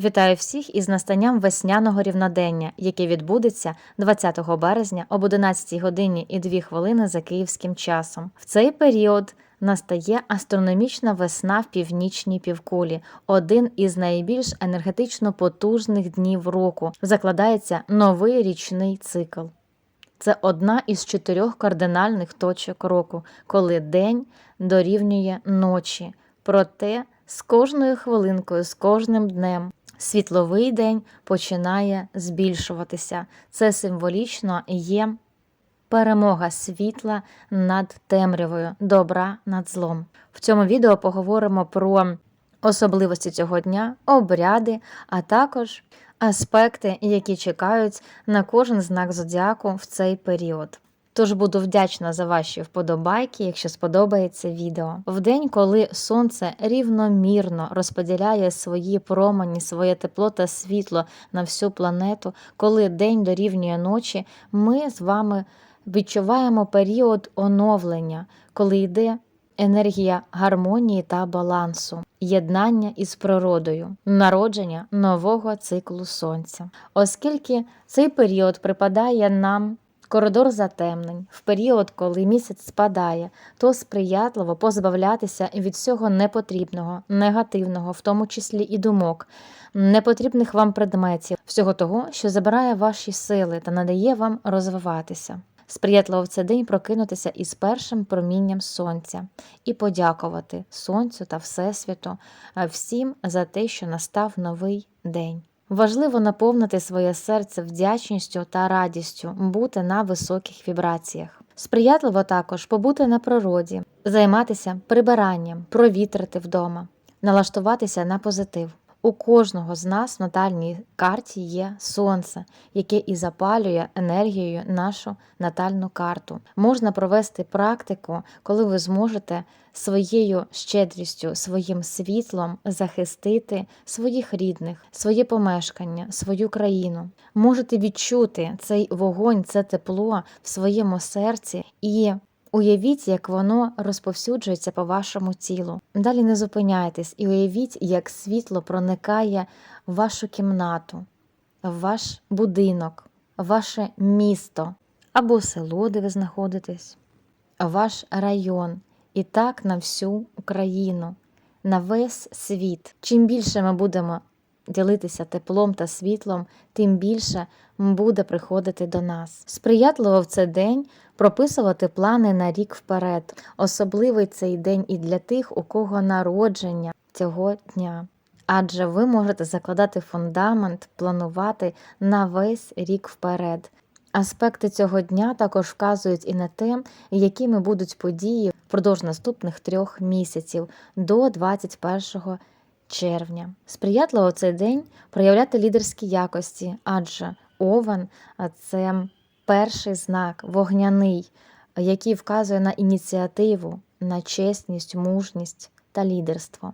Вітаю всіх із настанням весняного рівнодення, яке відбудеться 20 березня об 11 годині і 2 хвилини за київським часом. В цей період настає астрономічна весна в північній півкулі, один із найбільш енергетично потужних днів року. Закладається новий річний цикл. Це одна із чотирьох кардинальних точок року, коли день дорівнює ночі. Проте з кожною хвилинкою, з кожним днем світловий день починає збільшуватися. Це символічно є перемога світла над темрявою, добра над злом. В цьому відео поговоримо про особливості цього дня, обряди, а також аспекти, які чекають на кожен знак зодіаку в цей період. Тож буду вдячна за ваші вподобайки, якщо сподобається відео. В день, коли сонце рівномірно розподіляє свої промені, своє тепло та світло на всю планету, коли день дорівнює ночі, ми з вами відчуваємо період оновлення, коли йде енергія гармонії та балансу, єднання із природою, народження нового циклу сонця. Оскільки цей період припадає нам коридор затемнень, в період, коли місяць спадає, то сприятливо позбавлятися від всього непотрібного, негативного, в тому числі і думок, непотрібних вам предметів, всього того, що забирає ваші сили та надає вам розвиватися. Сприятливо в цей день прокинутися із першим промінням сонця і подякувати сонцю та Всесвіту всім за те, що настав новий день. Важливо наповнити своє серце вдячністю та радістю, бути на високих вібраціях. Сприятливо також побути на природі, займатися прибиранням, провітрити вдома, налаштуватися на позитив. У кожного з нас в натальній карті є сонце, яке і запалює енергією нашу натальну карту. Можна провести практику, коли ви зможете своєю щедрістю, своїм світлом захистити своїх рідних, своє помешкання, свою країну. Можете відчути цей вогонь, це тепло в своєму серці і Уявіть, як воно розповсюджується по вашому тілу. Далі не зупиняйтесь і уявіть, як світло проникає в вашу кімнату, в ваш будинок, в ваше місто або село, де ви знаходитесь, ваш район і так на всю Україну, на весь світ. Чим більше ми будемо ділитися теплом та світлом, тим більше буде приходити до нас. Сприятливо в цей день прописувати плани на рік вперед. Особливий цей день і для тих, у кого народження цього дня. Адже ви можете закладати фундамент, планувати на весь рік вперед. Аспекти цього дня також вказують і на те, якими будуть події впродовж наступних трьох місяців до 21 червня. Сприятливо цей день проявляти лідерські якості, адже овен це перший знак вогняний, який вказує на ініціативу, на чесність, мужність та лідерство.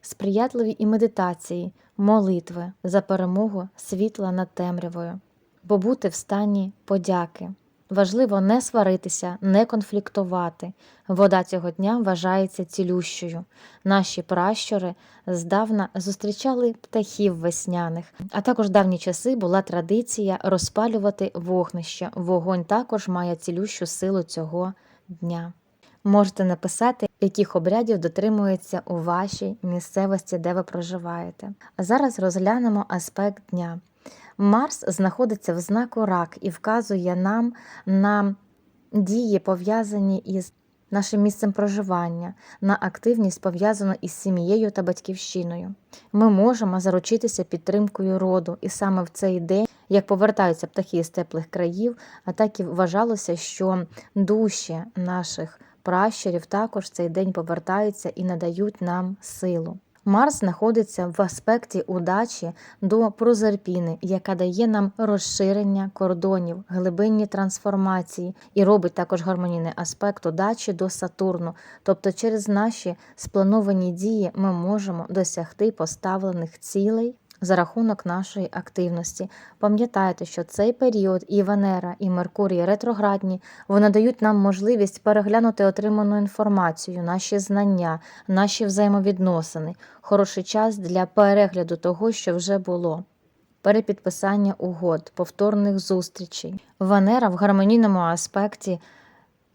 Сприятливі і медитації, молитви за перемогу світла над темрявою, побути в стані подяки. Важливо не сваритися, не конфліктувати. Вода цього дня вважається цілющою. Наші пращури здавна зустрічали птахів весняних, а також давні часи була традиція розпалювати вогнище. Вогонь також має цілющу силу цього дня. Можете написати, яких обрядів дотримується у вашій місцевості, де ви проживаєте. А зараз розглянемо аспект дня. Марс знаходиться в знаку рак і вказує нам на дії, пов'язані із нашим місцем проживання, на активність, пов'язану із сім'єю та батьківщиною. Ми можемо заручитися підтримкою роду, і саме в цей день, як повертаються птахи з теплих країв, а так і вважалося, що душі наших пращурів також цей день повертаються і надають нам силу. Марс знаходиться в аспекті удачі до Прозерпіни, яка дає нам розширення кордонів, глибинні трансформації і робить також гармонійний аспект удачі до Сатурну. Тобто, через наші сплановані дії ми можемо досягти поставлених цілей за рахунок нашої активності. Пам'ятайте, що цей період і Венера, і Меркурій ретроградні вони дають нам можливість переглянути отриману інформацію, наші знання, наші взаємовідносини. Хороший час для перегляду того, що вже було. Перепідписання угод, повторних зустрічей. Венера в гармонійному аспекті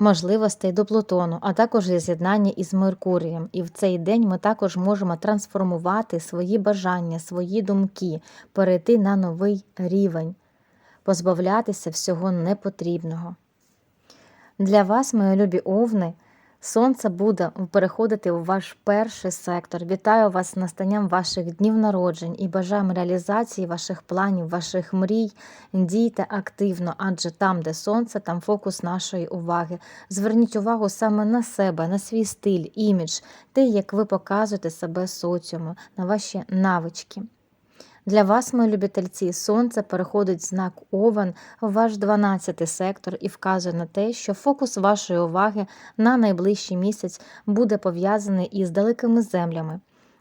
можливостей до Плутону, а також з'єднання із Меркурієм. І в цей день ми також можемо трансформувати свої бажання, свої думки, перейти на новий рівень, позбавлятися всього непотрібного. Для вас, мої любі овни, сонце буде переходити у ваш перший сектор. Вітаю вас з настанням ваших днів народжень і бажаємо реалізації ваших планів, ваших мрій. Дійте активно, адже там, де сонце, там фокус нашої уваги. Зверніть увагу саме на себе, на свій стиль, імідж, те, як ви показуєте себе соціуму, на ваші навички. Для вас, мої любительці, сонце переходить в знак Овен в ваш 12 сектор і вказує на те, що фокус вашої уваги на найближчий місяць буде пов'язаний із далекими землями.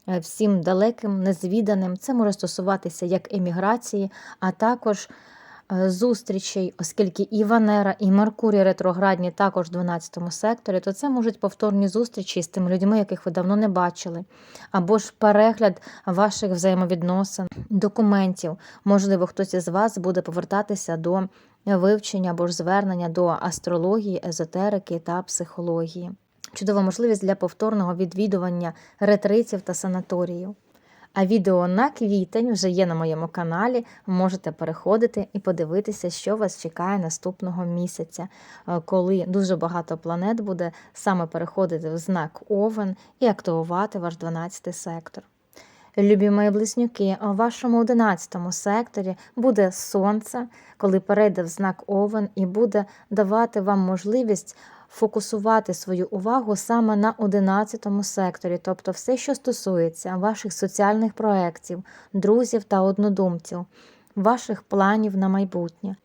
Е, Всім далеким, незвіданим. Це може стосуватися як еміграції, а також зустрічей, оскільки і Венера, і Меркурій ретроградні також в 12 секторі, то це можуть повторні зустрічі з тими людьми, яких ви давно не бачили, або ж перегляд ваших взаємовідносин, документів. Можливо, хтось із вас буде повертатися до вивчення або ж звернення до астрології, езотерики та психології. Чудова можливість для повторного відвідування ретритів та санаторіїв. А відео на квітень вже є на моєму каналі. Можете переходити і подивитися, що вас чекає наступного місяця, е, коли дуже багато планет буде саме переходити в знак Овен і активувати ваш 12 сектор. Любі мої близнюки, у вашому 11 секторі буде сонце, коли перейде в знак Овен, і буде давати вам можливість фокусувати свою увагу саме на 11 секторі, тобто все, що стосується ваших соціальних проєктів, друзів та однодумців, ваших планів на майбутнє.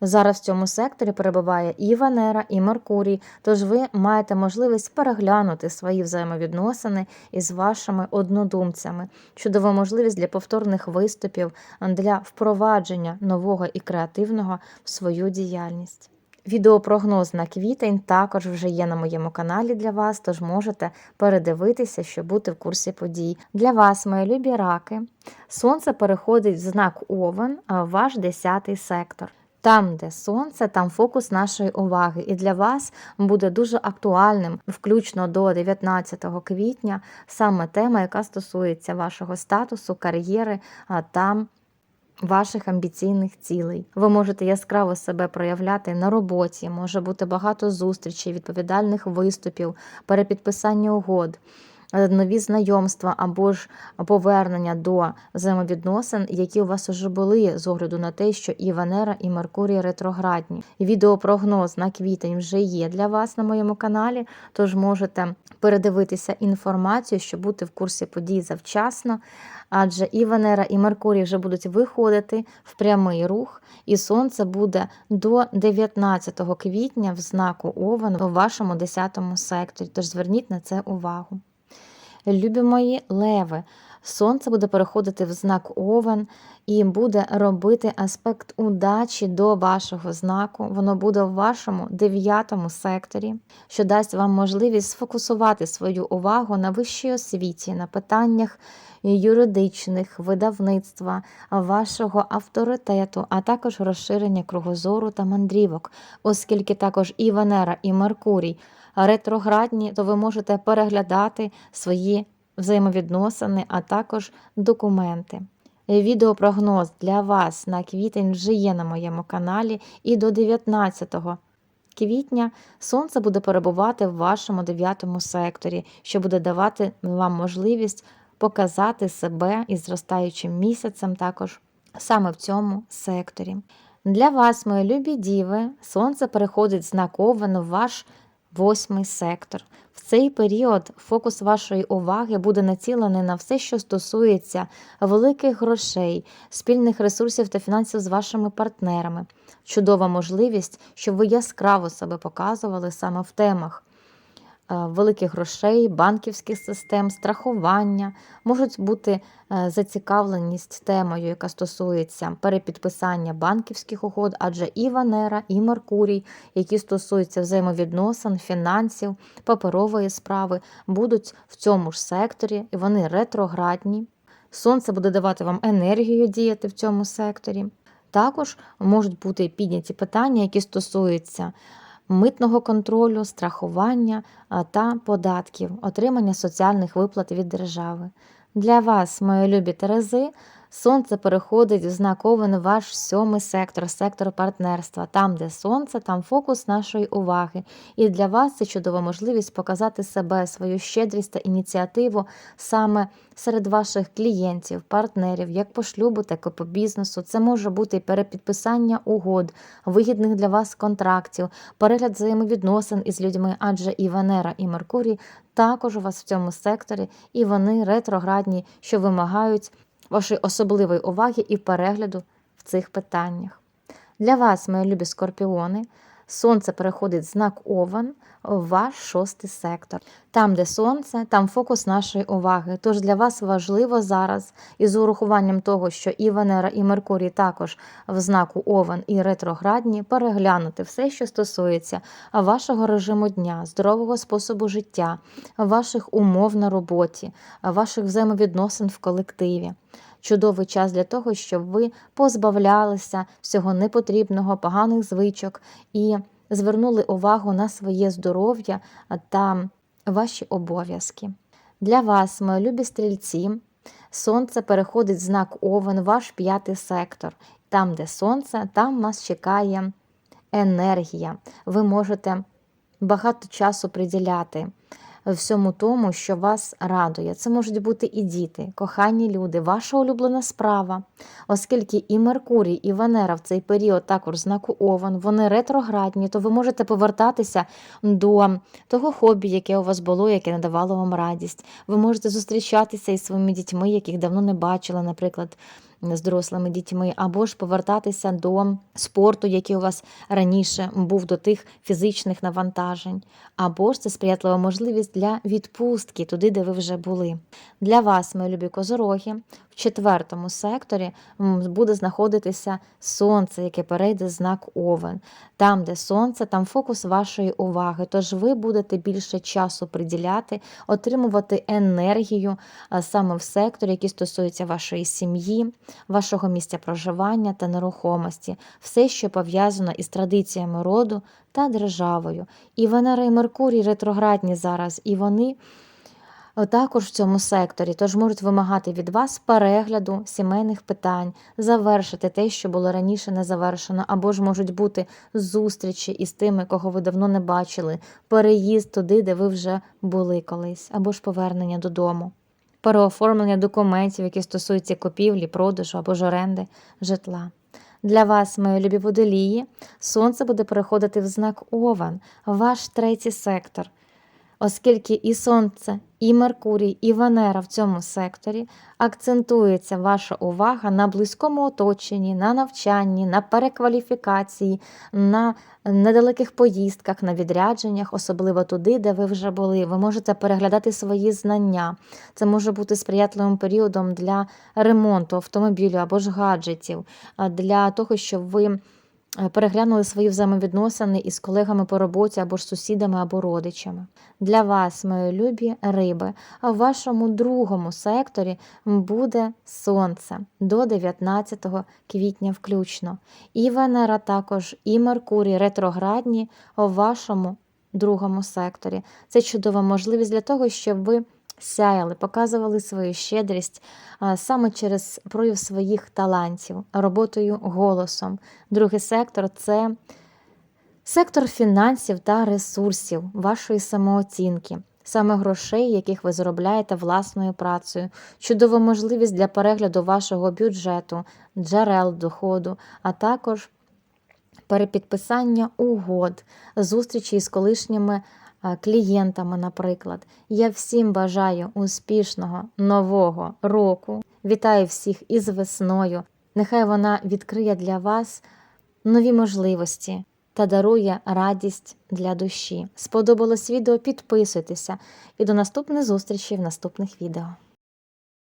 Зараз в цьому секторі перебуває і Венера, і Меркурій, тож ви маєте можливість переглянути свої взаємовідносини із вашими однодумцями. Чудова можливість для повторних виступів, для впровадження нового і креативного в свою діяльність. Відеопрогноз на квітень також вже є на моєму каналі для вас, тож можете передивитися, щоб бути в курсі подій. Для вас, мої любі раки, сонце переходить в знак Овен, ваш 10 сектор. Там, де сонце, там фокус нашої уваги. І для вас буде дуже актуальним, включно до 19 квітня, саме тема, яка стосується вашого статусу, кар'єри, там ваших амбіційних цілей. Ви можете яскраво себе проявляти на роботі, може бути багато зустрічей, відповідальних виступів, перепідписання угод. Е, Нові знайомства або ж повернення до взаємовідносин, які у вас уже були з огляду на те, що і Венера, і Меркурій ретроградні. Відеопрогноз на квітень вже є для вас на моєму каналі, тож можете передивитися інформацію, щоб бути в курсі подій завчасно. Адже і Венера, і Меркурій вже будуть виходити в прямий рух, і Сонце буде до 19 квітня в знаку Овен у вашому 10 секторі. Тож зверніть на це увагу. Любі мої леви, сонце буде переходити в знак Овен і буде робити аспект удачі до вашого знаку. Воно буде в вашому дев'ятому секторі, що дасть вам можливість сфокусувати свою увагу на вищій освіті, на питаннях юридичних, видавництва, вашого авторитету, а також розширення кругозору та мандрівок, оскільки також і Венера, і Меркурій ретроградні, то ви можете переглядати свої взаємовідносини, а також документи. Відеопрогноз для вас на квітень вже є на моєму каналі, і до 19 квітня сонце буде перебувати в вашому 9 секторі, що буде давати вам можливість показати себе із зростаючим місяцем також саме в цьому секторі. Для вас, мої любі діви, сонце переходить з знак Овен в ваш восьмий сектор. В цей період фокус вашої уваги буде націлений на все, що стосується великих грошей, спільних ресурсів та фінансів з вашими партнерами. Чудова можливість, щоб ви яскраво себе показували саме в темах великих грошей, банківських систем, страхування, можуть бути е, зацікавленість темою, яка стосується перепідписання банківських угод, адже і Венера, і Меркурій, які стосуються взаємовідносин, фінансів, паперової справи, будуть в цьому ж секторі, і вони ретроградні. Сонце буде давати вам енергію діяти в цьому секторі. Також можуть бути підняті питання, які стосуються митного контролю, страхування та податків, отримання соціальних виплат від держави. Для вас, мої любі Терези, сонце переходить в знак ваш сьомий сектор, сектор партнерства. Там, де сонце, там фокус нашої уваги. І для вас це чудова можливість показати себе, свою щедрість та ініціативу саме серед ваших клієнтів, партнерів, як по шлюбу, так і по бізнесу. Це може бути і перепідписання угод, вигідних для вас контрактів, перегляд взаємовідносин із людьми, адже і Венера, і Меркурій також у вас в цьому секторі, і вони ретроградні, що вимагають вашої особливої уваги і перегляду в цих питаннях. Для вас, мої любі скорпіони, сонце переходить знак Овен в ваш шостий сектор. Там, де сонце, там фокус нашої уваги. Тож для вас важливо зараз, із урахуванням того, що і Венера, і Меркурій також в знаку Овен і ретроградні, переглянути все, що стосується вашого режиму дня, здорового способу життя, ваших умов на роботі, ваших взаємовідносин в колективі. Чудовий час для того, щоб ви позбавлялися всього непотрібного, поганих звичок і звернули увагу на своє здоров'я та ваші обов'язки. Для вас, мої любі стрільці, сонце переходить в знак Овен, ваш п'ятий сектор. Там, де сонце, там вас чекає енергія. Ви можете багато часу приділяти всьому тому, що вас радує. Це можуть бути і діти, кохані люди, ваша улюблена справа, оскільки і Меркурій, і Венера в цей період також знаку Овен, вони ретроградні, то ви можете повертатися до того хобі, яке у вас було, яке надавало вам радість. Ви можете зустрічатися із своїми дітьми, яких давно не бачили, наприклад з дорослими дітьми, або ж повертатися до спорту, який у вас раніше був до тих фізичних навантажень, або ж це сприятлива можливість для відпустки туди, де ви вже були. Для вас, мої любі козороги, четвертому секторі буде знаходитися сонце, яке перейде знак Овен. Там, де сонце, там фокус вашої уваги. Тож ви будете більше часу приділяти, отримувати енергію саме в секторі, який стосується вашої сім'ї, вашого місця проживання та нерухомості, все, що пов'язано із традиціями роду та державою. І Венера і Меркурій ретроградні зараз, і вони. Також в цьому секторі, тож можуть вимагати від вас перегляду сімейних питань, завершити те, що було раніше не завершено, або ж можуть бути зустрічі із тими, кого ви давно не бачили, переїзд туди, де ви вже були колись, або ж повернення додому. Переоформлення документів, які стосуються купівлі, продажу або ж оренди житла. Для вас, мої любі водолії, сонце буде переходити в знак Овен, ваш третій сектор оскільки і Сонце, і Меркурій, і Венера в цьому секторі акцентується ваша увага на близькому оточенні, на навчанні, на перекваліфікації, на недалеких поїздках, на відрядженнях, особливо туди, де ви вже були. Ви можете переглядати свої знання. Це може бути сприятливим періодом для ремонту автомобілю або ж гаджетів, для того, щоб ви. Е, переглянули свої взаємовідносини із колегами по роботі або ж сусідами, або родичами. Для вас, мої любі риби, в вашому другому секторі буде сонце до 19 квітня включно. І Венера також, і Меркурій ретроградні у вашому другому секторі. Це чудова можливість для того, щоб ви сяяли, показували свою щедрість саме через прояв своїх талантів, роботою голосом. Другий сектор це сектор фінансів та ресурсів, вашої самооцінки. Саме грошей, яких ви заробляєте власною працею, чудова можливість для перегляду вашого бюджету, джерел доходу, а також перепідписання угод, зустрічі з колишніми клієнтами, наприклад. Я всім бажаю успішного нового року. Вітаю всіх із весною. Нехай вона відкриє для вас нові можливості та дарує радість для душі. Сподобалось відео? Підписуйтеся і до наступних зустрічей в наступних відео.